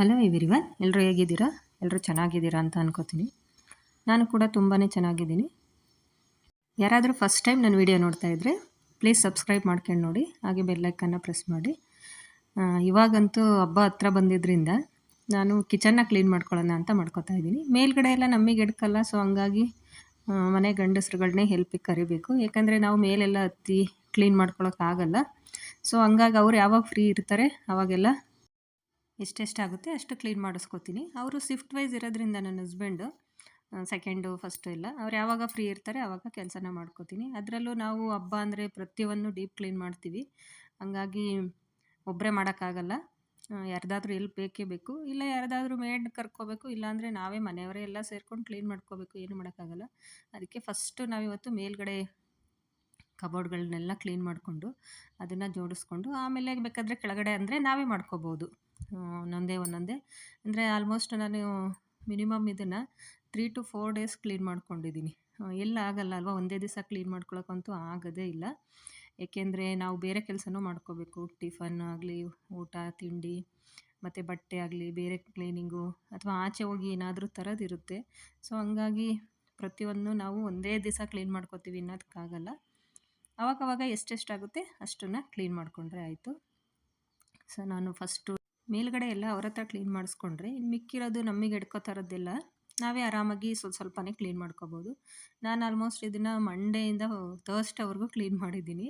Hello everyone ಎಲ್ಲರೂ ಹೇಗಿದ್ದೀರಾ? ಎಲ್ಲರೂ ಚೆನ್ನಾಗಿದ್ದೀರಾ ಅಂತ ಅನ್ಕೋತೀನಿ. ನಾನು ಕೂಡ ತುಂಬಾ ಚೆನ್ನಾಗಿದ್ದೀನಿ. ಯಾರಾದರೂ ಫಸ್ಟ್ ಟೈಮ್ ನನ್ನ ವಿಡಿಯೋ ನೋಡ್ತಾ ಇದ್ದರೆ ಪ್ಲೀಸ್ ಸಬ್ಸ್ಕ್ರೈಬ್ ಮಾಡ್ಕೊಂಡು ನೋಡಿ, ಹಾಗೆ ಬೆಲ್ಲೈಕನ್ನು ಪ್ರೆಸ್ ಮಾಡಿ. ಇವಾಗಂತೂ ಹಬ್ಬ ಹತ್ರ ಬಂದಿದ್ದರಿಂದ ನಾನು ಕಿಚನ್ನ ಕ್ಲೀನ್ ಮಾಡ್ಕೊಳ್ಳೋಣ ಅಂತ ಮಾಡ್ಕೊತಾ ಇದ್ದೀನಿ. ಮೇಲ್ಗಡೆ ಎಲ್ಲ ನಮಗೆ ಎಡ್ಕಲ್ಲ ಸೊ ಹಂಗಾಗಿ ಮನೆ ಗಂಡಸ್ರುಗಳನ್ನೇ ಹೆಲ್ಪಿಗೆ ಕರಿಬೇಕು. ಯಾಕಂದರೆ ನಾವು ಮೇಲೆಲ್ಲ ಹತ್ತಿ ಕ್ಲೀನ್ ಮಾಡ್ಕೊಳ್ಳೋಕ್ಕಾಗಲ್ಲ ಸೊ ಹಂಗಾಗಿ ಅವ್ರು ಯಾವಾಗ ಫ್ರೀ ಇರ್ತಾರೆ, ಅವಾಗೆಲ್ಲ ಎಷ್ಟೆಷ್ಟಾಗುತ್ತೆ ಅಷ್ಟು ಕ್ಲೀನ್ ಮಾಡಿಸ್ಕೋತೀನಿ. ಅವರು ಶಿಫ್ಟ್ ವೈಸ್ ಇರೋದ್ರಿಂದ ನನ್ನ ಹಸ್ಬೆಂಡು ಸೆಕೆಂಡು ಫಸ್ಟು ಎಲ್ಲ. ಅವ್ರು ಯಾವಾಗ ಫ್ರೀ ಇರ್ತಾರೆ ಆವಾಗ ಕೆಲಸನ ಮಾಡ್ಕೋತೀನಿ. ಅದರಲ್ಲೂ ನಾವು ಹಬ್ಬ ಅಂದರೆ ಪ್ರತಿಯೊಂದು ಡೀಪ್ ಕ್ಲೀನ್ ಮಾಡ್ತೀವಿ. ಹಂಗಾಗಿ ಒಬ್ಬರೇ ಮಾಡೋಕ್ಕಾಗಲ್ಲ. ಯಾರ್ದಾದ್ರೂ ಎಲ್ಲಿ ಬೇಕೇ ಬೇಕು. ಇಲ್ಲ ಯಾರ್ದಾದ್ರೂ ಮೇಡ್ ಕರ್ಕೋಬೇಕು, ಇಲ್ಲಾಂದರೆ ನಾವೇ ಮನೆಯವರೇ ಎಲ್ಲ ಸೇರ್ಕೊಂಡು ಕ್ಲೀನ್ ಮಾಡ್ಕೋಬೇಕು, ಏನು ಮಾಡೋಕ್ಕಾಗಲ್ಲ. ಅದಕ್ಕೆ ಫಸ್ಟು ನಾವಿವತ್ತು ಮೇಲ್ಗಡೆ ಕಬೋರ್ಡ್ಗಳನ್ನೆಲ್ಲ ಕ್ಲೀನ್ ಮಾಡಿಕೊಂಡು ಅದನ್ನು ಜೋಡಿಸ್ಕೊಂಡು, ಆಮೇಲೆ ಬೇಕಾದರೆ ಕೆಳಗಡೆ ಅಂದರೆ ನಾವೇ ಮಾಡ್ಕೋಬೋದು. ಒಂದೊಂದೇ ಒಂದೊಂದೇ. ಅಂದರೆ ಆಲ್ಮೋಸ್ಟ್ ನಾನು ಮಿನಿಮಮ್ ಇದನ್ನು three to four days clean ಮಾಡ್ಕೊಂಡಿದ್ದೀನಿ ಎಲ್ಲ ಆಗಲ್ಲ ಅಲ್ವಾ? ಒಂದೇ ದಿವಸ ಕ್ಲೀನ್ ಮಾಡ್ಕೊಳಕ್ಕಂತೂ ಆಗೋದೇ ಇಲ್ಲ. ಏಕೆಂದರೆ ನಾವು ಬೇರೆ ಕೆಲಸನೂ ಮಾಡ್ಕೋಬೇಕು. ಟಿಫನ್ ಆಗಲಿ, ಊಟ, ತಿಂಡಿ, ಮತ್ತು ಬಟ್ಟೆ ಆಗಲಿ, ಬೇರೆ ಕ್ಲೀನಿಂಗು ಅಥವಾ ಆಚೆ ಹೋಗಿ ಏನಾದರೂ ತರೋದಿರುತ್ತೆ. ಸೊ ಹಂಗಾಗಿ ಪ್ರತಿಯೊಂದು ನಾವು ಒಂದೇ ದಿವಸ ಕ್ಲೀನ್ ಮಾಡ್ಕೋತೀವಿ ಅನ್ನೋದಕ್ಕಾಗಲ್ಲ ಅವಾಗವಾಗ ಎಷ್ಟೆಷ್ಟಾಗುತ್ತೆ ಅಷ್ಟನ್ನು ಕ್ಲೀನ್ ಮಾಡಿಕೊಂಡ್ರೆ ಆಯಿತು. ಸೊ ನಾನು ಫಸ್ಟು ಮೇಲ್ಗಡೆ ಎಲ್ಲ ಅವ್ರ ಹತ್ರ ಕ್ಲೀನ್ ಮಾಡಿಸ್ಕೊಂಡ್ರೆ ಇನ್ನು ಮಿಕ್ಕಿರೋದು ನಮಗೆ ಎಡ್ಕೋ ಥರದ್ದೆಲ್ಲ ನಾವೇ ಆರಾಮಾಗಿ ಸ್ವಲ್ಪ ಸ್ವಲ್ಪನೇ ಕ್ಲೀನ್ ಮಾಡ್ಕೋಬೋದು. ನಾನು ಆಲ್ಮೋಸ್ಟ್ ಇದನ್ನು ಮಂಡೆಯಿಂದ ಥರ್ಸ್ಡೇವರೆಗೂ ಕ್ಲೀನ್ ಮಾಡಿದ್ದೀನಿ.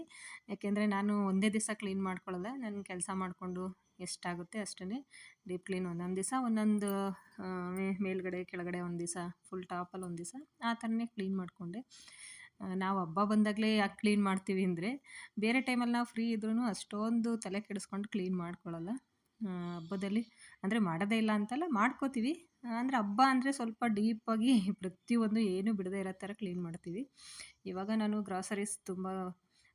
ಯಾಕೆಂದರೆ ನಾನು ಒಂದೇ ದಿವಸ ಕ್ಲೀನ್ ಮಾಡ್ಕೊಳ್ಳಲ್ಲ ನಾನು ಕೆಲಸ ಮಾಡಿಕೊಂಡು ಎಷ್ಟಾಗುತ್ತೆ ಅಷ್ಟೇ ಡೀಪ್ ಕ್ಲೀನ್ ಒಂದೊಂದು ದಿವಸ, ಒಂದೊಂದು ಮೇಲ್ಗಡೆ, ಕೆಳಗಡೆ ಒಂದು ದಿವಸ ಫುಲ್ ಟಾಪಲ್ಲಿ ಒಂದು ದಿವಸ, ಆ ಥರನೇ ಕ್ಲೀನ್ ಮಾಡಿಕೊಂಡೆ. ನಾವು ಹಬ್ಬ ಬಂದಾಗಲೇ ಯಾಕೆ ಕ್ಲೀನ್ ಮಾಡ್ತೀವಿ ಅಂದರೆ, ಬೇರೆ ಟೈಮಲ್ಲಿ ನಾವು ಫ್ರೀ ಇದ್ರೂ ಅಷ್ಟೊಂದು ತಲೆ ಕೆಡಿಸ್ಕೊಂಡು ಕ್ಲೀನ್ ಮಾಡ್ಕೊಳ್ಳಲ್ಲ ಹಬ್ಬದಲ್ಲಿ. ಅಂದರೆ ಮಾಡೋದೇ ಇಲ್ಲ ಅಂತಲ್ಲ, ಮಾಡ್ಕೋತೀವಿ. ಅಂದರೆ ಹಬ್ಬ ಅಂದರೆ ಸ್ವಲ್ಪ ಡೀಪಾಗಿ ಪ್ರತಿಯೊಂದು ಏನೂ ಬಿಡದೇ ಇರೋ ಥರ ಕ್ಲೀನ್ ಮಾಡ್ತೀವಿ. ಇವಾಗ ನಾನು ಗ್ರಾಸರೀಸ್ ತುಂಬ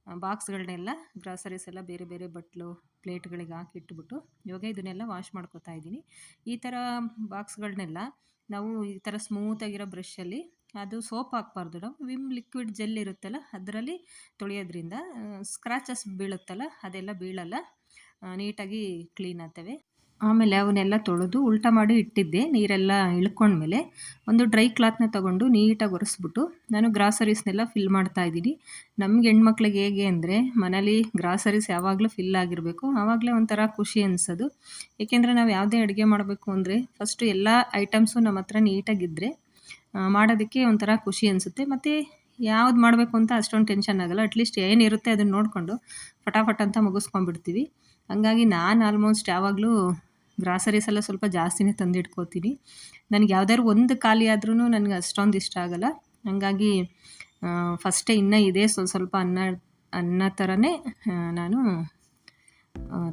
ಬಾಕ್ಸ್ಗಳನ್ನೆಲ್ಲ ಗ್ರಾಸರೀಸ್ ಎಲ್ಲ ಬೇರೆ ಬೇರೆ ಬಟ್ಲು, ಪ್ಲೇಟ್ಗಳಿಗೆ ಹಾಕಿಟ್ಬಿಟ್ಟು ಇವಾಗ ಇದನ್ನೆಲ್ಲ ವಾಶ್ ಮಾಡ್ಕೋತಾ ಇದ್ದೀನಿ. ಈ ಥರ ಬಾಕ್ಸ್ಗಳನ್ನೆಲ್ಲ ನಾವು ಈ ಥರ ಸ್ಮೂತಾಗಿರೋ ಬ್ರಷಲ್ಲಿ ಅದು ಸೋಪ್ ಹಾಕ್ಬಾರ್ದು. ನಾವು ವಿಮ್ ಲಿಕ್ವಿಡ್ ಜೆಲ್ ಇರುತ್ತಲ್ಲ, ಅದರಲ್ಲಿ ತೊಳೆಯೋದ್ರಿಂದ ಸ್ಕ್ರಾಚಸ್ ಬೀಳುತ್ತಲ್ಲ, ಅದೆಲ್ಲ ಬೀಳಲ್ಲ. ನೀಟಾಗಿ ಕ್ಲೀನ್ ಆಗ್ತವೆ. ಆಮೇಲೆ ಅವನ್ನೆಲ್ಲ ತೊಳೆದು ಉಲ್ಟಾ ಮಾಡಿ ಇಟ್ಟಿದ್ದೆ, ನೀರೆಲ್ಲ ಇಳ್ಕೊಂಡ್ಮೇಲೆ. ಒಂದು ಡ್ರೈ ಕ್ಲಾತ್ನ ತೊಗೊಂಡು ನೀಟಾಗಿ ಒರೆಸ್ಬಿಟ್ಟು ನಾನು ಗ್ರಾಸರೀಸ್ನೆಲ್ಲ ಫಿಲ್ ಮಾಡ್ತಾ ಇದ್ದೀನಿ. ನಮ್ಗೆ ಹೆಣ್ಮಕ್ಳಿಗೆ ಹೇಗೆ ಅಂದರೆ, ಮನೇಲಿ ಗ್ರಾಸರೀಸ್ ಯಾವಾಗಲೂ ಫಿಲ್ ಆಗಿರಬೇಕು. ಆವಾಗಲೇ ಒಂಥರ ಖುಷಿ ಅನಿಸೋದು. ಏಕೆಂದರೆ ನಾವು ಯಾವುದೇ ಅಡುಗೆ ಮಾಡಬೇಕು ಅಂದರೆ ಫಸ್ಟು ಎಲ್ಲ ಐಟಮ್ಸು ನಮ್ಮ ಹತ್ರ ನೀಟಾಗಿದ್ದರೆ ಮಾಡೋದಕ್ಕೆ ಒಂಥರ ಖುಷಿ ಅನಿಸುತ್ತೆ. ಮತ್ತು ಯಾವ್ದು ಮಾಡಬೇಕು ಅಂತ ಅಷ್ಟೊಂದು ಟೆನ್ಷನ್ ಆಗಲ್ಲ. ಅಟ್ಲೀಸ್ಟ್ ಏನಿರುತ್ತೆ ಅದನ್ನು ನೋಡಿಕೊಂಡು, ಫಟಾಫಟ್ ಅಂತ ಮುಗಿಸ್ಕೊಂಡ್ಬಿಡ್ತೀವಿ. ಹಂಗಾಗಿ ನಾನು ಆಲ್ಮೋಸ್ಟ್ ಯಾವಾಗಲೂ ಗ್ರಾಸರೀಸ್ ಎಲ್ಲ ಸ್ವಲ್ಪ ಜಾಸ್ತಿನೇ ತಂದಿಟ್ಕೋತೀನಿ. ನನಗೆ ಯಾವ್ದಾದ್ರು ಒಂದು ಖಾಲಿ ಆದ್ರೂ ನನಗೆ ಅಷ್ಟೊಂದು ಇಷ್ಟ ಆಗಲ್ಲ. ಹಂಗಾಗಿ ಫಸ್ಟೇ ಇನ್ನೂ ಇದೆ ಸ್ವಲ್ಪ ಸ್ವಲ್ಪ ಅನ್ನ ಅನ್ನ ಥರನೇ ನಾನು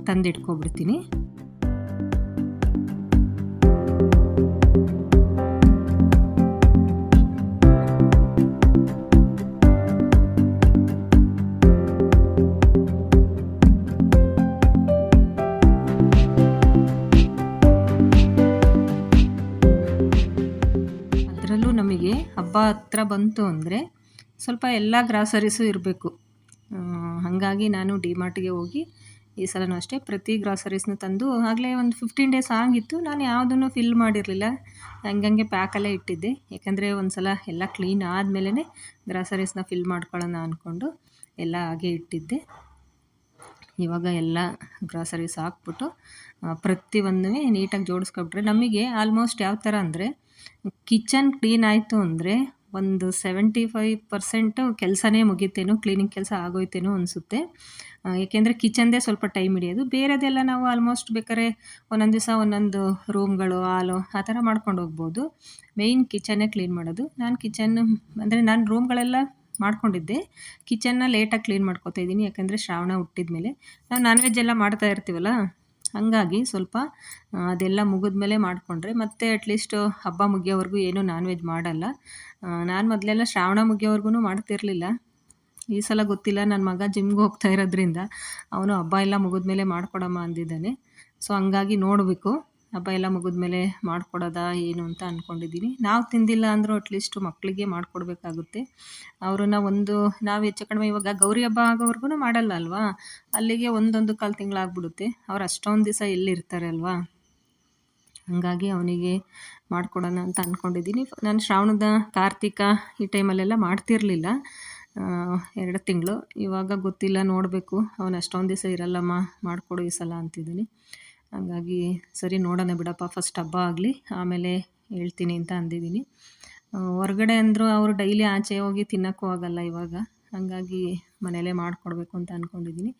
ತಂದಿಟ್ಕೊಬಿಡ್ತೀನಿ. ಹತ್ರ ಬಂತು ಅಂದರೆ ಸ್ವಲ್ಪ ಎಲ್ಲ ಗ್ರಾಸರೀಸು ಇರಬೇಕು. ಹಾಗಾಗಿ ನಾನು ಡಿ ಮಾರ್ಟ್ಗೆ ಹೋಗಿ ಈ ಸಲನೂ ಅಷ್ಟೇ ಪ್ರತಿ ಗ್ರಾಸರೀಸ್ನ ತಂದು ಆಗಲೇ ಒಂದು ಫಿಫ್ಟೀನ್ ಡೇಸ್ ಆಗಿತ್ತು. ನಾನು ಯಾವುದನ್ನು ಫಿಲ್ ಮಾಡಿರಲಿಲ್ಲ. ಹಂಗಂಗೆ ಪ್ಯಾಕಲ್ಲೇ ಇಟ್ಟಿದ್ದೆ. ಯಾಕಂದರೆ ಒಂದು ಸಲ ಎಲ್ಲ ಕ್ಲೀನ್ ಆದಮೇಲೆ ಗ್ರಾಸರೀಸ್ನ ಫಿಲ್ ಮಾಡ್ಕೊಳ್ಳೋಣ ಅಂದ್ಕೊಂಡು ಎಲ್ಲ ಹಾಗೆ ಇಟ್ಟಿದ್ದೆ. ಇವಾಗ ಎಲ್ಲ ಗ್ರಾಸರೀಸ್ ಹಾಕ್ಬಿಟ್ಟು ಪ್ರತಿಯೊಂದೂ ನೀಟಾಗಿ ಜೋಡಿಸ್ಕೊಬಿಟ್ರೆ ನಮಗೆ ಆಲ್ಮೋಸ್ಟ್ ಯಾವ ಥರ ಅಂದರೆ ಕಿಚನ್ ಕ್ಲೀನ್ ಆಯಿತು ಅಂದರೆ ಒಂದು ಸೆವೆಂಟಿ ಫೈವ್ ಪರ್ಸೆಂಟು ಕೆಲಸನೇ ಮುಗಿತೇನೋ, ಕ್ಲೀನಿಂಗ್ ಕೆಲಸ ಆಗೋಯ್ತೇನೋ ಅನಿಸುತ್ತೆ. ಏಕೆಂದರೆ ಕಿಚನ್ದೇ ಸ್ವಲ್ಪ ಟೈಮ್ ಹಿಡಿಯೋದು. ಬೇರೆದೆಲ್ಲ ನಾವು ಆಲ್ಮೋಸ್ಟ್ ಬೇಕಾದ್ರೆ ಒಂದೊಂದು ದಿವಸ ಒಂದೊಂದು ರೂಮ್ಗಳು ಹಾಲು ಆ ಥರ ಮಾಡ್ಕೊಂಡು ಹೋಗ್ಬೋದು. ಮೇಯ್ನ್ ಕಿಚನ್ನೇ ಕ್ಲೀನ್ ಮಾಡೋದು. ನಾನು ಕಿಚನ್, ಅಂದರೆ ನಾನು ರೂಮ್ಗಳೆಲ್ಲ ಮಾಡ್ಕೊಂಡಿದ್ದೆ. ಕಿಚನ್ನ ಲೇಟಾಗಿ ಕ್ಲೀನ್ ಮಾಡ್ಕೋತಾ ಇದ್ದೀನಿ. ಯಾಕಂದರೆ ಶ್ರಾವಣ ಹುಟ್ಟಿದ ಮೇಲೆ ನಾವು ನಾನ್ ವೆಜ್ ಎಲ್ಲ ಮಾಡ್ತಾ ಇರ್ತೀವಲ್ಲ? ಹಾಗಾಗಿ ಸ್ವಲ್ಪ ಅದೆಲ್ಲ ಅದೆಲ್ಲ ಮುಗಿದ್ಮೇಲೆ ಮಾಡಿಕೊಂಡ್ರೆ ಮತ್ತೆ ಅಟ್ಲೀಸ್ಟ್ ಹಬ್ಬ ಮುಗಿಯೋವರೆಗೂ ಏನೂ ನಾನ್ ವೆಜ್ ಮಾಡಲ್ಲ ನಾನು ಮೊದಲೆಲ್ಲ ಶ್ರಾವಣ ಮುಗಿಯೋವರೆಗೂ ಮಾಡ್ತಿರಲಿಲ್ಲ. ಈ ಸಲ ಗೊತ್ತಿಲ್ಲ ನನ್ನ ಮಗ ಜಿಮ್ಗೆ ಹೋಗ್ತಾ ಇರೋದ್ರಿಂದ ಅವನು ಹಬ್ಬ ಎಲ್ಲ ಮುಗಿದ್ಮೇಲೆ ಮಾಡ್ಕೊಡಮ್ಮ ಅಂದಿದ್ದಾನೆ. ಸೊ ಹಂಗಾಗಿ ನೋಡಬೇಕು. ಹಬ್ಬ ಎಲ್ಲ ಮುಗಿದ್ಮೇಲೆ ಮಾಡ್ಕೊಡೋದಾ ಏನು ಅಂತ ಅಂದ್ಕೊಂಡಿದ್ದೀನಿ ನಾವು ತಿಂದಿಲ್ಲ ಅಂದರೂ ಅಟ್ಲೀಸ್ಟ್ ಮಕ್ಕಳಿಗೆ ಮಾಡಿಕೊಡ್ಬೇಕಾಗುತ್ತೆ. ಅವ್ರನ್ನ ಒಂದು, ನಾವು ಹೆಚ್ಚು ಕಡಿಮೆ ಇವಾಗ ಗೌರಿ ಹಬ್ಬ ಆಗೋವರೆಗೂ ಮಾಡಲ್ಲ ಅಲ್ವಾ? ಅಲ್ಲಿಗೆ ಒಂದೊಂದು ಕಾಲು ತಿಂಗಳಾಗ್ಬಿಡುತ್ತೆ. ಅವ್ರು ಅಷ್ಟೊಂದು ದಿವಸ ಎಲ್ಲಿರ್ತಾರೆ ಅಲ್ವಾ? ಹಾಗಾಗಿ ಅವನಿಗೆ ಮಾಡಿಕೊಡೋಣ ಅಂತ ಅಂದ್ಕೊಂಡಿದ್ದೀನಿ ನಾನು ಶ್ರಾವಣದ ಕಾರ್ತಿಕ ಈ ಟೈಮಲ್ಲೆಲ್ಲ ಮಾಡ್ತಿರಲಿಲ್ಲ. ಎರಡು ತಿಂಗಳು. ಇವಾಗ ಗೊತ್ತಿಲ್ಲ ನೋಡಬೇಕು. ಅವನು ಅಷ್ಟೊಂದು ದಿವಸ ಇರಲ್ಲಮ್ಮ, ಮಾಡಿಕೊಡು ಈ ಸಲ ಅಂತಿದ್ದೀನಿ ಹಾಗಾಗಿ ಸರಿ ನೋಡೋಣ ಬಿಡಪ್ಪ ಫಸ್ಟ್ ಹಬ್ಬ ಆಗಲಿ, ಆಮೇಲೆ ಹೇಳ್ತೀನಿ ಅಂತ ಅಂದಿದ್ದೀನಿ. ಹೊರಗಡೆ ಅಂದರೂ ಅವರು ಡೈಲಿ ಆಚೆ ಹೋಗಿ ತಿನ್ನೋಕ್ಕೂ ಆಗಲ್ಲ ಇವಾಗ, ಹಾಗಾಗಿ ಮನೆಯಲ್ಲೇ ಮಾಡಿಕೊಡ್ಬೇಕು ಅಂತ ಅಂದ್ಕೊಂಡಿದ್ದೀನಿ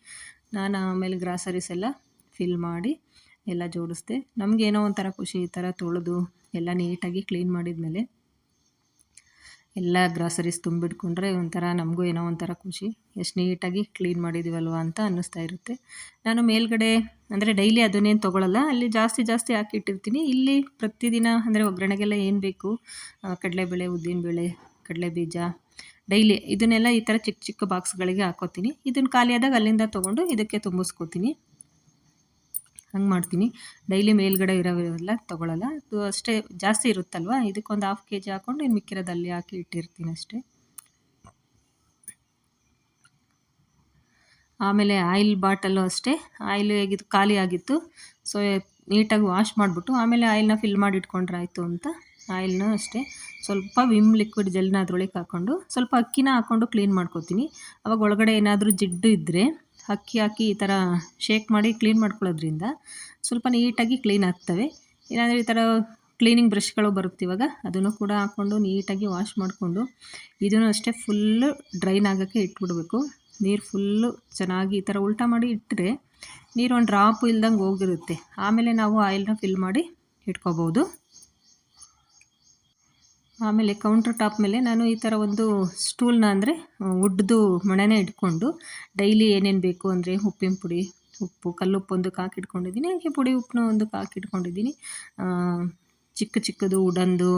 ನಾನು ಆಮೇಲೆ ಗ್ರಾಸರೀಸ್ ಎಲ್ಲ ಫಿಲ್ ಮಾಡಿ ಎಲ್ಲ ಜೋಡಿಸ್ದೆ. ನಮಗೇನೋ ಒಂಥರ ಖುಷಿ ಈ ಥರ ತೊಳೆದು ಎಲ್ಲ ನೀಟಾಗಿ ಕ್ಲೀನ್ ಮಾಡಿದ್ಮೇಲೆ ಎಲ್ಲ ಗ್ರಾಸರೀಸ್ ತುಂಬಿಟ್ಕೊಂಡ್ರೆ ಒಂಥರ ನಮಗೂ ಏನೋ ಒಂಥರ ಖುಷಿ. ಎಷ್ಟು ನೀಟಾಗಿ ಕ್ಲೀನ್ ಮಾಡಿದ್ದೀವಲ್ವ ಅಂತ ಅನ್ನಿಸ್ತಾ ಇರುತ್ತೆ. ನಾನು ಮೇಲ್ಗಡೆ, ಅಂದರೆ ಡೈಲಿ ಅದನ್ನೇನು ತೊಗೊಳಲ್ಲ, ಅಲ್ಲಿ ಜಾಸ್ತಿ ಜಾಸ್ತಿ ಹಾಕಿಟ್ಟಿರ್ತೀನಿ. ಇಲ್ಲಿ ಪ್ರತಿದಿನ, ಅಂದರೆ ಒಗ್ಗರಣೆಗೆಲ್ಲ ಏನು ಬೇಕು? ಕಡಲೆಬೇಳೆ, ಉದ್ದಿನಬೇಳೆ, ಕಡಲೆಬೀಜ, ಡೈಲಿ ಇದನ್ನೆಲ್ಲ ಈ ಥರ ಚಿಕ್ಕ ಚಿಕ್ಕ ಬಾಕ್ಸ್ಗಳಿಗೆ ಹಾಕೋತೀನಿ. ಇದನ್ನು ಖಾಲಿಯಾದಾಗ ಅಲ್ಲಿಂದ ತೊಗೊಂಡು ಇದಕ್ಕೆ ತುಂಬಿಸ್ಕೋತೀನಿ. ಹಂಗೆ ಮಾಡ್ತೀನಿ. ಡೈಲಿ ಮೇಲ್ಗಡೆ ಇರೋವೆಲ್ಲ ತೊಗೊಳಲ್ಲ. ಅಷ್ಟೇ ಜಾಸ್ತಿ ಇರುತ್ತಲ್ವ? ಇದಕ್ಕೊಂದು ಹಾಫ್ ಕೆ ಜಿ ಹಾಕ್ಕೊಂಡು ಇನ್ನು ಮಿಕ್ಕಿರೋದಲ್ಲಿ ಹಾಕಿ ಇಟ್ಟಿರ್ತೀನಿ ಅಷ್ಟೇ. ಆಮೇಲೆ ಆಯಿಲ್ ಬಾಟಲು ಅಷ್ಟೇ. ಆಯಿಲ್ ಹೇಗಿದ್ದು ಖಾಲಿ ಆಗಿತ್ತು. ಸೊ ನೀಟಾಗಿ ವಾಶ್ ಮಾಡಿಬಿಟ್ಟು ಆಮೇಲೆ ಆಯಿಲ್ನ ಫಿಲ್ ಮಾಡಿ ಇಟ್ಕೊಂಡ್ರೆ ಆಯಿತು ಅಂತ ಆಯಿಲ್ನ ಅಷ್ಟೇ. ಸ್ವಲ್ಪ ವಿಮ್ ಲಿಕ್ವಿಡ್ ಜೆಲ್ನ ಅದ್ರೊಳಗೆ ಹಾಕ್ಕೊಂಡು ಸ್ವಲ್ಪ ಅಕ್ಕಿನ ಹಾಕ್ಕೊಂಡು ಕ್ಲೀನ್ ಮಾಡ್ಕೊತೀನಿ. ಅವಾಗ ಒಳಗಡೆ ಏನಾದರೂ ಜಿಡ್ಡು ಇದ್ದರೆ ಅಕ್ಕಿ ಹಾಕಿ ಈ ಥರ ಶೇಕ್ ಮಾಡಿ ಕ್ಲೀನ್ ಮಾಡ್ಕೊಳ್ಳೋದ್ರಿಂದ ಸ್ವಲ್ಪ ನೀಟಾಗಿ ಕ್ಲೀನ್ ಆಗ್ತವೆ. ಇಲ್ಲಾಂದರೆ ಈ ಥರ ಕ್ಲೀನಿಂಗ್ ಬ್ರಷ್ಗಳು ಬರುತ್ತೆ ಇವಾಗ, ಅದನ್ನು ಕೂಡ ಹಾಕ್ಕೊಂಡು ನೀಟಾಗಿ ವಾಶ್ ಮಾಡಿಕೊಂಡು ಇದನ್ನು ಅಷ್ಟೇ ಫುಲ್ಲು ಡ್ರೈನ್ ಆಗೋಕ್ಕೆ ಇಟ್ಬಿಡ್ಬೇಕು. ನೀರು ಫುಲ್ಲು ಚೆನ್ನಾಗಿ ಈ ಥರ ಉಲ್ಟಾ ಮಾಡಿ ಇಟ್ಟರೆ ನೀರು ಒಂದು ಡ್ರಾಪು ಇಲ್ದಂಗೆ ಹೋಗಿರುತ್ತೆ. ಆಮೇಲೆ ನಾವು ಆಯಿಲ್ನ ಫಿಲ್ ಮಾಡಿ ಇಟ್ಕೋಬೋದು. ಆಮೇಲೆ ಕೌಂಟ್ರ್ ಟಾಪ್ ಮೇಲೆ ನಾನು ಈ ಥರ ಒಂದು ಸ್ಟೂಲ್ನ ಅಂದರೆ ಉಡ್ದು ಮಣೆನೇ ಇಟ್ಕೊಂಡು ಡೈಲಿ ಏನೇನು ಬೇಕು ಅಂದರೆ ಉಪ್ಪಿನ ಪುಡಿ, ಉಪ್ಪು, ಕಲ್ಲುಪ್ಪು ಒಂದು ಕಾಕಿಟ್ಕೊಂಡಿದ್ದೀನಿ ಹಾಗೆ ಪುಡಿ ಉಪ್ಪನ್ನ ಒಂದಕ್ಕೆ ಕಾಕಿಟ್ಕೊಂಡಿದ್ದೀನಿ ಚಿಕ್ಕ ಚಿಕ್ಕದು ಉಡಂದು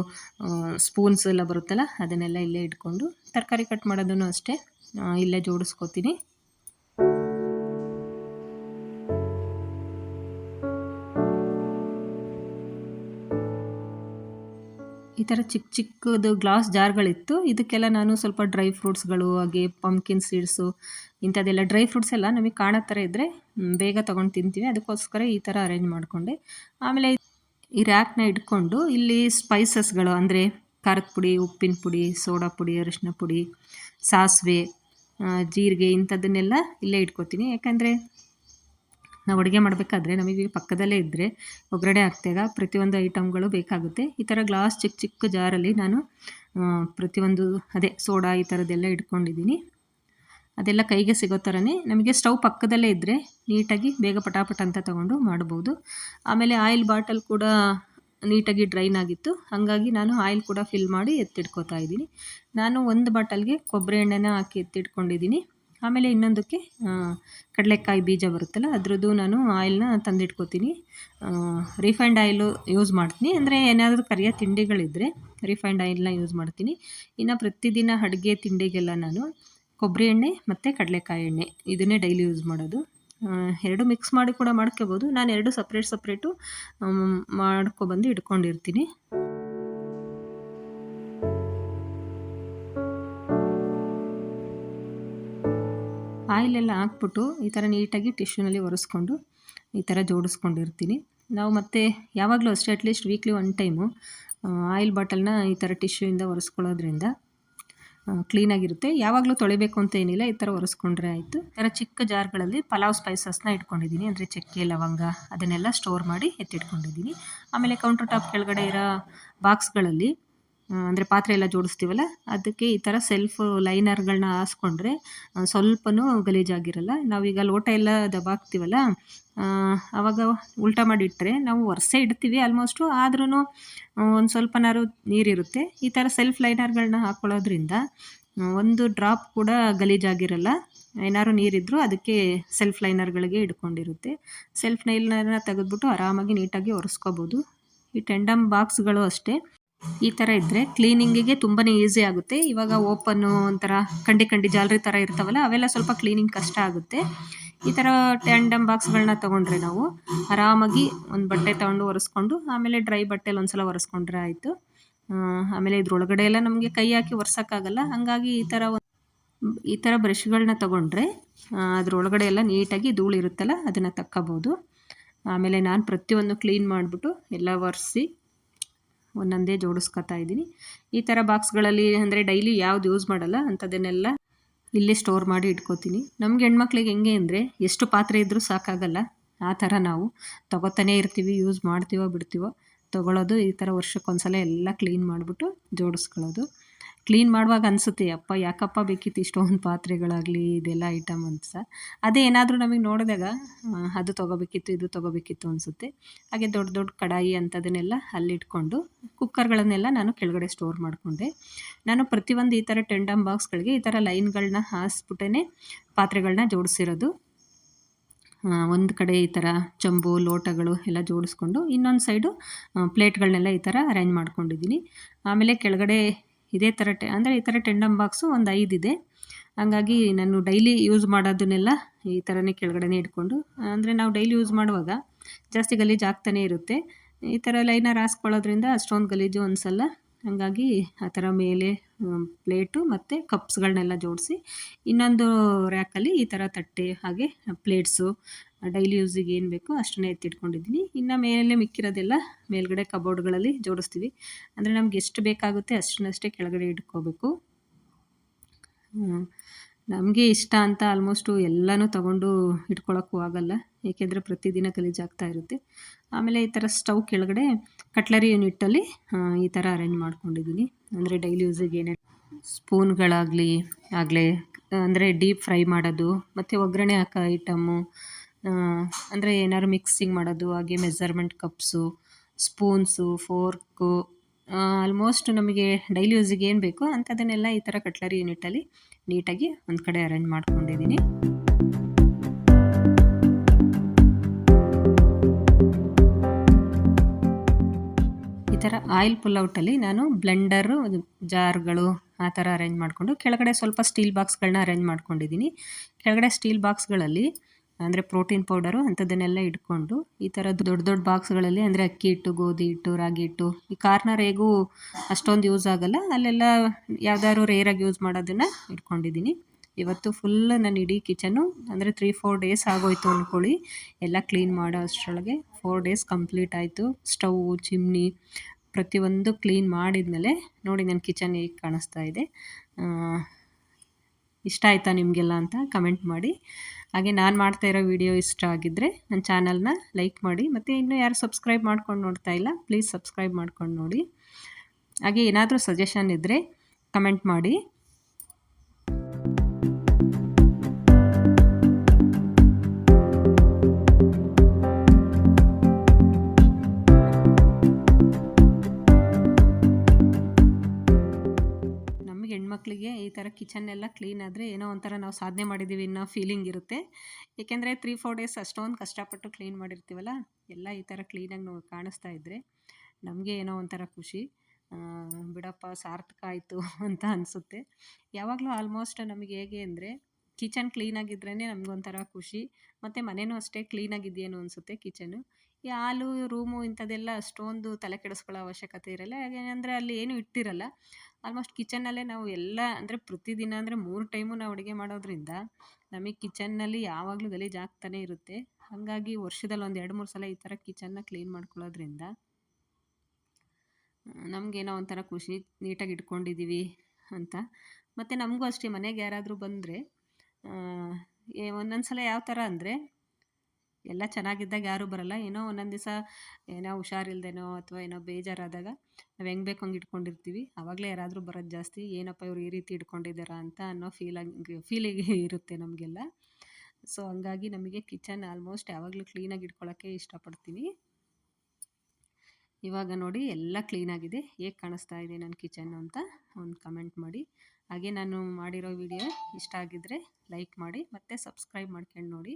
ಸ್ಪೂನ್ಸ್ ಎಲ್ಲ ಬರುತ್ತಲ್ಲ, ಅದನ್ನೆಲ್ಲ ಇಲ್ಲೇ ಇಟ್ಕೊಂಡು, ತರಕಾರಿ ಕಟ್ ಮಾಡೋದನ್ನು ಅಷ್ಟೇ ಇಲ್ಲೇ ಜೋಡಿಸ್ಕೋತೀನಿ. ಈ ಥರ ಚಿಕ್ಕ ಚಿಕ್ಕದು ಗ್ಲಾಸ್ ಜಾರ್ಗಳಿತ್ತು. ಇದಕ್ಕೆಲ್ಲ ನಾನು ಸ್ವಲ್ಪ ಡ್ರೈ ಫ್ರೂಟ್ಸ್ಗಳು, ಹಾಗೆ ಪಂಪ್ಕಿನ್ ಸೀಡ್ಸು, ಇಂಥದ್ದೆಲ್ಲ ಡ್ರೈ ಫ್ರೂಟ್ಸ್ ಎಲ್ಲ ನಮಗೆ ಕಾಣೋ ಥರ ಇದ್ದರೆ ಬೇಗ ತೊಗೊಂಡು ತಿಂತೀವಿ. ಅದಕ್ಕೋಸ್ಕರ ಈ ಥರ ಅರೇಂಜ್ ಮಾಡಿಕೊಂಡೆ. ಆಮೇಲೆ ಈ ರ್ಯಾಕ್ನ ಇಟ್ಕೊಂಡು ಇಲ್ಲಿ ಸ್ಪೈಸಸ್ಗಳು, ಅಂದರೆ ಖಾರದ ಪುಡಿ, ಉಪ್ಪಿನ ಪುಡಿ, ಸೋಡಾ ಪುಡಿ ಅರಿಶಿನ ಪುಡಿ, ಸಾಸಿವೆ ಜೀರಿಗೆ ಇಂಥದ್ದನ್ನೆಲ್ಲ ಇಲ್ಲೇ ಇಟ್ಕೋತೀನಿ. ಯಾಕಂದರೆ ನಾವು ಅಡುಗೆ ಮಾಡಬೇಕಾದ್ರೆ ನಮಗೆ ಪಕ್ಕದಲ್ಲೇ ಇದ್ದರೆ ಒಗ್ಗರಣೆ ಹಾಕ್ದಾಗ ಪ್ರತಿಯೊಂದು ಐಟಮ್ಗಳು ಬೇಕಾಗುತ್ತೆ. ಈ ಥರ ಗ್ಲಾಸ್ ಚಿಕ್ಕ ಚಿಕ್ಕ ಜಾರಲ್ಲಿ ನಾನು ಪ್ರತಿಯೊಂದು, ಅದೇ ಸೋಡಾ ಈ ಥರದ್ದೆಲ್ಲ ಇಟ್ಕೊಂಡಿದ್ದೀನಿ. ಅದೆಲ್ಲ ಕೈಗೆ ಸಿಗೋ ಥರನೇ ನಮಗೆ ಸ್ಟವ್ ಪಕ್ಕದಲ್ಲೇ ಇದ್ದರೆ ನೀಟಾಗಿ ಬೇಗ ಪಟಾಪಟ ಅಂತ ತೊಗೊಂಡು ಮಾಡ್ಬೋದು. ಆಮೇಲೆ ಆಯಿಲ್ ಬಾಟಲ್ ಕೂಡ ನೀಟಾಗಿ ಡ್ರೈನ್ ಆಗಿತ್ತು. ಹಾಗಾಗಿ ನಾನು ಆಯಿಲ್ ಕೂಡ ಫಿಲ್ ಮಾಡಿ ಎತ್ತಿಟ್ಕೋತಾ ಇದ್ದೀನಿ. ನಾನು ಒಂದು ಬಾಟಲ್ಗೆ ಕೊಬ್ಬರಿ ಎಣ್ಣೆನ ಹಾಕಿ ಎತ್ತಿಟ್ಕೊಂಡಿದ್ದೀನಿ. ಆಮೇಲೆ ಇನ್ನೊಂದಕ್ಕೆ ಕಡಲೆಕಾಯಿ ಬೀಜ ಬರುತ್ತಲ್ಲ, ಅದರದ್ದು ನಾನು ಆಯಿಲ್ನ ತಂದಿಟ್ಕೋತೀನಿ. ರಿಫೈಂಡ್ ಆಯಿಲು ಯೂಸ್ ಮಾಡ್ತೀನಿ. ಅಂದರೆ ಏನಾದರೂ ಕರಿಯ ತಿಂಡಿಗಳಿದ್ದರೆ ರಿಫೈಂಡ್ ಆಯಿಲ್ನ ಯೂಸ್ ಮಾಡ್ತೀನಿ. ಇನ್ನು ಪ್ರತಿದಿನ ಅಡುಗೆ ತಿಂಡಿಗೆಲ್ಲ ನಾನು ಕೊಬ್ಬರಿ ಎಣ್ಣೆ ಮತ್ತು ಕಡಲೆಕಾಯಿ ಎಣ್ಣೆ ಇದನ್ನೇ ಡೈಲಿ ಯೂಸ್ ಮಾಡೋದು. ಎರಡು ಮಿಕ್ಸ್ ಮಾಡಿ ಕೂಡ ಮಾಡ್ಕೋಬೋದು. ನಾನು ಎರಡು ಸಪ್ರೇಟ್ ಸಪ್ರೇಟು ಮಾಡ್ಕೊಬಂದು ಇಟ್ಕೊಂಡಿರ್ತೀನಿ. ಆಯಿಲೆಲ್ಲ ಹಾಕ್ಬಿಟ್ಟು ಈ ಥರ ನೀಟಾಗಿ ಟಿಶ್ಯೂನಲ್ಲಿ ಒರೆಸ್ಕೊಂಡು ಈ ಥರ ಜೋಡಿಸ್ಕೊಂಡಿರ್ತೀನಿ. ನಾವು ಮತ್ತೆ ಯಾವಾಗಲೂ ಅಷ್ಟೇ at least weekly one time oil ಬಾಟಲ್ನ ಈ ಥರ ಟಿಶ್ಯೂಯಿಂದ ಒರೆಸ್ಕೊಳ್ಳೋದ್ರಿಂದ ಕ್ಲೀನಾಗಿರುತ್ತೆ ಯಾವಾಗಲೂ ತೊಳಿಬೇಕು ಅಂತ ಏನಿಲ್ಲ, ಈ ಥರ ಒರೆಸ್ಕೊಂಡ್ರೆ ಆಯಿತು. ಈ ಥರ ಚಿಕ್ಕ ಜಾರ್ಗಳಲ್ಲಿ ಪಲಾವ್ ಸ್ಪೈಸಸ್ನ ಇಟ್ಕೊಂಡಿದ್ದೀನಿ. ಅಂದರೆ ಚಕ್ಕೆ, ಲವಂಗ, ಅದನ್ನೆಲ್ಲ ಸ್ಟೋರ್ ಮಾಡಿ ಎತ್ತಿಟ್ಕೊಂಡಿದ್ದೀನಿ. ಆಮೇಲೆ ಕೌಂಟರ್ ಟಾಪ್ ಕೆಳಗಡೆ ಇರೋ ಬಾಕ್ಸ್ಗಳಲ್ಲಿ ಅಂದರೆ ಪಾತ್ರೆ ಎಲ್ಲ ಜೋಡಿಸ್ತೀವಲ್ಲ, ಅದಕ್ಕೆ ಈ ಥರ ಸೆಲ್ಫ್ ಲೈನರ್ಗಳನ್ನ ಹಾಸ್ಕೊಂಡ್ರೆ ಸ್ವಲ್ಪನೂ ಗಲೀಜಾಗಿರಲ್ಲ. ನಾವೀಗ ಲೋಟ ಎಲ್ಲ ದಬಾಕ್ತೀವಲ್ಲ ಆವಾಗ ಉಲ್ಟಾ ಮಾಡಿಟ್ಟರೆ ನಾವು ವರ್ಷೆ ಇಡ್ತೀವಿ ಆಲ್ಮೋಸ್ಟು ಆದ್ರೂ ಒಂದು ಸ್ವಲ್ಪನಾರು ನೀರಿರುತ್ತೆ. ಈ ಥರ ಸೆಲ್ಫ್ ಲೈನರ್ಗಳನ್ನ ಹಾಕ್ಕೊಳ್ಳೋದ್ರಿಂದ ಒಂದು ಡ್ರಾಪ್ ಕೂಡ ಗಲೀಜಾಗಿರಲ್ಲ. ಏನಾದ್ರು ನೀರಿದ್ದರೂ ಅದಕ್ಕೆ ಸೆಲ್ಫ್ ಲೈನರ್ಗಳಿಗೆ ಇಟ್ಕೊಂಡಿರುತ್ತೆ ಸೆಲ್ಫ್ ಲೈನರ್ನ ತೆಗೆದ್ಬಿಟ್ಟು ಆರಾಮಾಗಿ ನೀಟಾಗಿ ಒರೆಸ್ಕೋಬೋದು. ಈ ಟೆಂಡಮ್ ಬಾಕ್ಸ್ಗಳು ಅಷ್ಟೇ. ಈ ಥರ ಇದ್ದರೆ ಕ್ಲೀನಿಂಗಿಗೆ ತುಂಬಾ ಈಸಿ ಆಗುತ್ತೆ. ಇವಾಗ ಓಪನ್ನು ಒಂಥರ ಕಂಡಿ ಕಂಡಿ ಜಾಲರಿ ಥರ ಇರ್ತಾವಲ್ಲ, ಅವೆಲ್ಲ ಸ್ವಲ್ಪ ಕ್ಲೀನಿಂಗ್ ಕಷ್ಟ ಆಗುತ್ತೆ. ಈ ಥರ ಟ್ಯಾಂಡಮ್ ಬಾಕ್ಸ್ಗಳನ್ನ ತೊಗೊಂಡ್ರೆ ನಾವು ಆರಾಮಾಗಿ ಒಂದು ಬಟ್ಟೆ ತೊಗೊಂಡು ಒರೆಸ್ಕೊಂಡು, ಆಮೇಲೆ ಡ್ರೈ ಬಟ್ಟೆಲಿ ಒಂದು ಸಲ ಒರೆಸ್ಕೊಂಡ್ರೆ ಆಯಿತು. ಆಮೇಲೆ ಇದ್ರೊಳಗಡೆ ಎಲ್ಲ ನಮಗೆ ಕೈ ಹಾಕಿ ಒರೆಸೋಕ್ಕಾಗಲ್ಲ. ಹಾಗಾಗಿ ಈ ಥರ ಈ ಥರ ಬ್ರಷ್ಗಳನ್ನ ತೊಗೊಂಡ್ರೆ ಅದ್ರೊಳಗಡೆ ಎಲ್ಲ ನೀಟಾಗಿ ಧೂಳು ಇರುತ್ತಲ್ಲ ಅದನ್ನು ತಕ್ಕೋಬೋದು. ಆಮೇಲೆ ನಾನು ಪ್ರತಿಯೊಂದು ಕ್ಲೀನ್ ಮಾಡಿಬಿಟ್ಟು ಎಲ್ಲ ಒರೆಸಿ ಒಂದೊಂದೇ ಜೋಡಿಸ್ಕೊತಾ ಇದ್ದೀನಿ. ಈ ಥರ ಬಾಕ್ಸ್ಗಳಲ್ಲಿ ಅಂದರೆ ಡೈಲಿ ಯಾವ್ದು ಯೂಸ್ ಮಾಡಲ್ಲ ಅಂಥದ್ದನ್ನೆಲ್ಲ ಇಲ್ಲೇ ಸ್ಟೋರ್ ಮಾಡಿ ಇಟ್ಕೋತೀನಿ. ನಮ್ಗೆ ಹೆಣ್ಮಕ್ಳಿಗೆ ಹೆಂಗೆ ಅಂದರೆ ಎಷ್ಟು ಪಾತ್ರೆ ಇದ್ದರೂ ಸಾಕಾಗಲ್ಲ. ಆ ಥರ ನಾವು ತೊಗೋತಾನೇ ಇರ್ತೀವಿ, ಯೂಸ್ ಮಾಡ್ತೀವೋ ಬಿಡ್ತೀವೋ, ತೊಗೊಳೋದು ಈ ಥರ ವರ್ಷಕ್ಕೊಂದ್ಸಲ ಎಲ್ಲ ಕ್ಲೀನ್ ಮಾಡಿಬಿಟ್ಟು ಜೋಡಿಸ್ಕೊಳ್ಳೋದು. ಕ್ಲೀನ್ ಮಾಡುವಾಗ ಅನಿಸುತ್ತೆ ಅಪ್ಪ ಯಾಕಪ್ಪ ಬೇಕಿತ್ತು ಇಷ್ಟೊಂದು ಪಾತ್ರೆಗಳಾಗಲಿ, ಇದೆಲ್ಲ ಐಟಮ್ ಅಂತ. ಅದೇ ಏನಾದರೂ ನಮಗೆ ನೋಡಿದಾಗ ಅದು ತೊಗೋಬೇಕಿತ್ತು, ಇದು ತೊಗೋಬೇಕಿತ್ತು ಅನಿಸುತ್ತೆ. ಹಾಗೆ ದೊಡ್ಡ ದೊಡ್ಡ ಕಡಾಯಿ ಅಂಥದನ್ನೆಲ್ಲ ಅಲ್ಲಿಟ್ಕೊಂಡು ಕುಕ್ಕರ್ಗಳನ್ನೆಲ್ಲ ನಾನು ಕೆಳಗಡೆ ಸ್ಟೋರ್ ಮಾಡಿಕೊಂಡೆ. ನಾನು ಪ್ರತಿಯೊಂದು ಈ ಥರ ಟೆಂಡಮ್ ಬಾಕ್ಸ್ಗಳಿಗೆ ಈ ಥರ ಲೈನ್ಗಳನ್ನ ಹಾಸ್ಬಿಟ್ಟೇ ಪಾತ್ರೆಗಳನ್ನ ಜೋಡಿಸಿರೋದು. ಒಂದು ಕಡೆ ಈ ಥರ ಚಂಬು, ಲೋಟಗಳು ಎಲ್ಲ ಜೋಡಿಸ್ಕೊಂಡು ಇನ್ನೊಂದು ಸೈಡು ಪ್ಲೇಟ್ಗಳನ್ನೆಲ್ಲ ಈ ಥರ ಅರೇಂಜ್ ಮಾಡ್ಕೊಂಡಿದ್ದೀನಿ. ಆಮೇಲೆ ಕೆಳಗಡೆ ಇದೇ ಥರ ಟೆ, ಅಂದರೆ ಈ ಥರ ಟೆಂಡಮ್ ಬಾಕ್ಸು ಒಂದು ಐದಿದೆ ಹಂಗಾಗಿ ನಾನು ಡೈಲಿ ಯೂಸ್ ಮಾಡೋದನ್ನೆಲ್ಲ ಈ ಥರನೇ ಕೆಳಗಡೆನೇ ಇಟ್ಕೊಂಡು, ಅಂದರೆ ನಾವು ಡೈಲಿ ಯೂಸ್ ಮಾಡುವಾಗ ಜಾಸ್ತಿ ಗಲೀಜು ಆಗ್ತಾನೆ ಇರುತ್ತೆ. ಈ ಥರ ಲೈನರ್ ಹಾಸ್ಕೊಳ್ಳೋದ್ರಿಂದ ಅಷ್ಟೊಂದು ಗಲೀಜು ಅನಿಸಲ್ಲ ಹಾಗಾಗಿ ಆ ಥರ ಮೇಲೆ ಪ್ಲೇಟು ಮತ್ತು ಕಪ್ಸ್ಗಳನ್ನೆಲ್ಲ ಜೋಡಿಸಿ, ಇನ್ನೊಂದು ರ್ಯಾಕಲ್ಲಿ ಈ ಥರ ತಟ್ಟೆ ಹಾಗೆ ಪ್ಲೇಟ್ಸು ಡೈಲಿ ಯೂಸಿಗೆ ಏನು ಬೇಕೋ ಅಷ್ಟನ್ನೇ ಎತ್ತಿಟ್ಕೊಂಡಿದ್ದೀನಿ. ಇನ್ನು ಮೇಲೆ ಮಿಕ್ಕಿರೋದೆಲ್ಲ ಮೇಲ್ಗಡೆ ಕಬೋರ್ಡ್ಗಳಲ್ಲಿ ಜೋಡಿಸ್ತೀವಿ. ಅಂದರೆ ನಮ್ಗೆ ಎಷ್ಟು ಬೇಕಾಗುತ್ತೆ ಅಷ್ಟನ್ನಷ್ಟೇ ಕೆಳಗಡೆ ಇಟ್ಕೋಬೇಕು. ನಮಗೆ ಇಷ್ಟ ಅಂತ ಆಲ್ಮೋಸ್ಟು ಎಲ್ಲನೂ ತೊಗೊಂಡು ಇಟ್ಕೊಳ್ಳೋಕ್ಕೂ ಆಗಲ್ಲ. ಏಕೆಂದರೆ ಪ್ರತಿದಿನ ಗಲೀಜಾಗ್ತಾ ಇರುತ್ತೆ. ಆಮೇಲೆ ಈ ಥರ ಸ್ಟವ್ ಕೆಳಗಡೆ ಕಟ್ಲರಿ ಯೂನಿಟ್ಟಲ್ಲಿ ಈ ಥರ ಅರೇಂಜ್ ಮಾಡ್ಕೊಂಡಿದ್ದೀನಿ. ಅಂದರೆ ಡೈಲಿ ಯೂಸಿಗೆ ಏನೇ ಸ್ಪೂನ್ಗಳಾಗಲಿ, ಆಗಲೇ, ಅಂದರೆ ಡೀಪ್ ಫ್ರೈ ಮಾಡೋದು, ಮತ್ತು ಒಗ್ಗರಣೆ ಹಾಕೋ ಐಟಮ್ಮು ಅಂದರೆ ಏನಾದ್ರು ಮಿಕ್ಸಿಂಗ್ ಮಾಡೋದು, ಹಾಗೆ measurement cups spoons fork almost ನಮಗೆ ಡೈಲಿ ಯೂಸಿಗೆ ಏನು ಬೇಕೋ ಅಂಥದನ್ನೆಲ್ಲ ಈ ಥರ ಕಟ್ಲರಿ ಯೂನಿಟಲ್ಲಿ ನೀಟಾಗಿ ಒಂದು ಕಡೆ ಅರೇಂಜ್ ಮಾಡ್ಕೊಂಡಿದ್ದೀನಿ. ಈ ಥರ ಆಯಿಲ್ ಪುಲ್ಔಟಲ್ಲಿ ನಾನು ಬ್ಲೆಂಡರು ಜಾರ್ಗಳು ಆ ಥರ ಅರೇಂಜ್ ಮಾಡಿಕೊಂಡು ಕೆಳಗಡೆ ಸ್ವಲ್ಪ ಸ್ಟೀಲ್ ಬಾಕ್ಸ್ಗಳನ್ನ ಅರೇಂಜ್ ಮಾಡ್ಕೊಂಡಿದ್ದೀನಿ. ಕೆಳಗಡೆ ಸ್ಟೀಲ್ ಬಾಕ್ಸ್ಗಳಲ್ಲಿ ಅಂದರೆ ಪ್ರೋಟೀನ್ ಪೌಡರು ಅಂಥದ್ದನ್ನೆಲ್ಲ ಇಟ್ಕೊಂಡು ಈ ಥರ ದೊಡ್ಡ ದೊಡ್ಡ ಬಾಕ್ಸ್ಗಳಲ್ಲಿ ಅಂದರೆ ಅಕ್ಕಿ ಹಿಟ್ಟು, ಗೋಧಿ ಹಿಟ್ಟು, ರಾಗಿ ಹಿಟ್ಟು ಈ ಕಾರ್ನರ್ ಹೇಗೂ ಅಷ್ಟೊಂದು ಯೂಸ್ ಆಗಲ್ಲ. ಅಲ್ಲೆಲ್ಲ ಯಾವ್ದಾದ್ರು ರೇರಾಗಿ ಯೂಸ್ ಮಾಡೋದನ್ನು ಇಟ್ಕೊಂಡಿದ್ದೀನಿ. ಇವತ್ತು ಫುಲ್ ನನ್ನ ಇಡೀ ಕಿಚನು ಅಂದರೆ ತ್ರೀ ಫೋರ್ ಡೇಸ್ ಆಗೋಯ್ತು ಅಂದ್ಕೊಳ್ಳಿ ಎಲ್ಲ ಕ್ಲೀನ್ ಮಾಡೋ ಅಷ್ಟರೊಳಗೆ ಫೋರ್ ಡೇಸ್ ಕಂಪ್ಲೀಟ್ ಆಯಿತು. ಸ್ಟವ್, ಚಿಮ್ನಿ ಪ್ರತಿಯೊಂದು ಕ್ಲೀನ್ ಮಾಡಿದ್ಮೇಲೆ ನೋಡಿ ನನ್ನ ಕಿಚನ್ ಹೇಗೆ ಕಾಣಿಸ್ತಾ ಇದೆ. ಇಷ್ಟ ಆಯಿತಾ ನಿಮಗೆಲ್ಲ ಅಂತ ಕಮೆಂಟ್ ಮಾಡಿ. ಹಾಗೆ ನಾನು ಮಾಡ್ತಾ ಇರೋ ವಿಡಿಯೋ ಇಷ್ಟ ಆಗಿದ್ದರೆ ನನ್ನ ಚಾನಲ್ನ ಲೈಕ್ ಮಾಡಿ ಮತ್ತು ಇನ್ನೂ ಯಾರು ಸಬ್ಸ್ಕ್ರೈಬ್ ಮಾಡ್ಕೊಂಡು ನೋಡ್ತಾ ಇಲ್ಲ ಪ್ಲೀಸ್ ಸಬ್ಸ್ಕ್ರೈಬ್ ಮಾಡ್ಕೊಂಡು ನೋಡಿ. ಹಾಗೆ ಏನಾದರೂ ಸಜೆಷನ್ ಇದ್ದರೆ ಕಮೆಂಟ್ ಮಾಡಿ. ಹೆಣ್ಮಕ್ಳಿಗೆ ಈ ಥರ ಕಿಚನ್ನೆಲ್ಲ ಕ್ಲೀನ್ ಆದರೆ ಏನೋ ಒಂಥರ ನಾವು ಸಾಧನೆ ಮಾಡಿದ್ದೀವಿ ಅನ್ನೋ ಫೀಲಿಂಗ್ ಇರುತ್ತೆ. ಏಕೆಂದರೆ ತ್ರೀ ಫೋರ್ ಡೇಸ್ ಅಷ್ಟೊಂದು ಕಷ್ಟಪಟ್ಟು ಕ್ಲೀನ್ ಮಾಡಿರ್ತೀವಲ್ಲ, ಎಲ್ಲ ಈ ಥರ ಕ್ಲೀನಾಗಿ ನಾವು ಕಾಣಿಸ್ತಾ ಇದ್ದರೆ ನಮಗೆ ಏನೋ ಒಂಥರ ಖುಷಿ. ಬಿಡಪ್ಪ, ಸಾರ್ಥಕ ಆಯಿತು ಅಂತ ಅನಿಸುತ್ತೆ. ಯಾವಾಗಲೂ ಆಲ್ಮೋಸ್ಟ್ ನಮಗೆ ಹೇಗೆ ಅಂದರೆ ಕಿಚನ್ ಕ್ಲೀನಾಗಿದ್ರೇ ನಮಗೊಂಥರ ಖುಷಿ, ಮತ್ತು ಮನೆಯೂ ಅಷ್ಟೇ ಕ್ಲೀನಾಗಿದೆಯೇನೋ ಅನಿಸುತ್ತೆ ಕಿಚನು. ಈ ಹಾಲು, ರೂಮು ಇಂಥದ್ದೆಲ್ಲ ಅಷ್ಟೊಂದು ತಲೆ ಕೆಡಿಸ್ಕೊಳ್ಳೋ ಅವಶ್ಯಕತೆ ಇರಲ್ಲ ಯಾಕೆಂದರೆ ಅಲ್ಲಿ ಏನೂ ಇಟ್ಟಿರಲ್ಲ. ಆಲ್ಮೋಸ್ಟ್ ಕಿಚನ್ನಲ್ಲೇ ನಾವು ಎಲ್ಲ, ಅಂದರೆ ಪ್ರತಿದಿನ ಅಂದರೆ ಮೂರು ಟೈಮು ನಾವು ಅಡುಗೆ ಮಾಡೋದ್ರಿಂದ ನಮಗೆ ಕಿಚನ್ನಲ್ಲಿ ಯಾವಾಗಲೂ ಗಲೀಜು ಆಗ್ತಾನೆ ಇರುತ್ತೆ. ಹಾಗಾಗಿ ವರ್ಷದಲ್ಲಿ ಒಂದು ಎರಡು ಮೂರು ಸಲ ಈ ಥರ ಕಿಚನ್ನ ಕ್ಲೀನ್ ಮಾಡ್ಕೊಳ್ಳೋದ್ರಿಂದ ನಮಗೇನೋ ಒಂಥರ ಖುಷಿ ನೀಟಾಗಿ ಇಟ್ಕೊಂಡಿದ್ದೀವಿ ಅಂತ. ಮತ್ತು ನಮಗೂ ಅಷ್ಟೇ ಮನೆಗೆ ಯಾರಾದರೂ ಬಂದರೆ ಒಂದೊಂದು ಸಲ ಯಾವ ಥರ ಅಂದರೆ ಎಲ್ಲ ಚೆನ್ನಾಗಿದ್ದಾಗ ಯಾರೂ ಬರಲ್ಲ. ಏನೋ ಒಂದೊಂದು ದಿವಸ ಏನೋ ಹುಷಾರಿಲ್ದೇನೋ ಅಥವಾ ಏನೋ ಬೇಜಾರಾದಾಗ ನಾವು ಹೆಂಗೆ ಬೇಕು ಹಂಗೆ ಇಟ್ಕೊಂಡಿರ್ತೀವಿ. ಆವಾಗಲೇ ಯಾರಾದರೂ ಬರೋದು ಜಾಸ್ತಿ, ಏನಪ್ಪ ಇವ್ರು ಈ ರೀತಿ ಇಟ್ಕೊಂಡಿದ್ದಾರಾ ಅಂತ ಅನ್ನೋ ಫೀಲಾಗಿ ಫೀಲಿಗೆ ಇರುತ್ತೆ ನಮಗೆಲ್ಲ. ಸೊ ಹಂಗಾಗಿ ನಮಗೆ ಕಿಚನ್ ಆಲ್ಮೋಸ್ಟ್ ಯಾವಾಗಲೂ ಕ್ಲೀನಾಗಿ ಇಟ್ಕೊಳ್ಳೋಕ್ಕೆ ಇಷ್ಟಪಡ್ತೀನಿ. ಇವಾಗ ನೋಡಿ ಎಲ್ಲ ಕ್ಲೀನಾಗಿದೆ ಹೇಗೆ ಕಾಣಿಸ್ತಾ ಇದೆ ನನ್ನ ಕಿಚನ್ನು ಅಂತ ಒಂದು ಕಮೆಂಟ್ ಮಾಡಿ. ಹಾಗೆ ನಾನು ಮಾಡಿರೋ ವಿಡಿಯೋ ಇಷ್ಟ ಆಗಿದ್ದರೆ ಲೈಕ್ ಮಾಡಿ, ಮತ್ತು ಸಬ್ಸ್ಕ್ರೈಬ್ ಮಾಡ್ಕೊಂಡು ನೋಡಿ.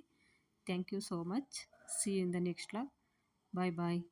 Thank you so much. See you in the next vlog. Bye bye.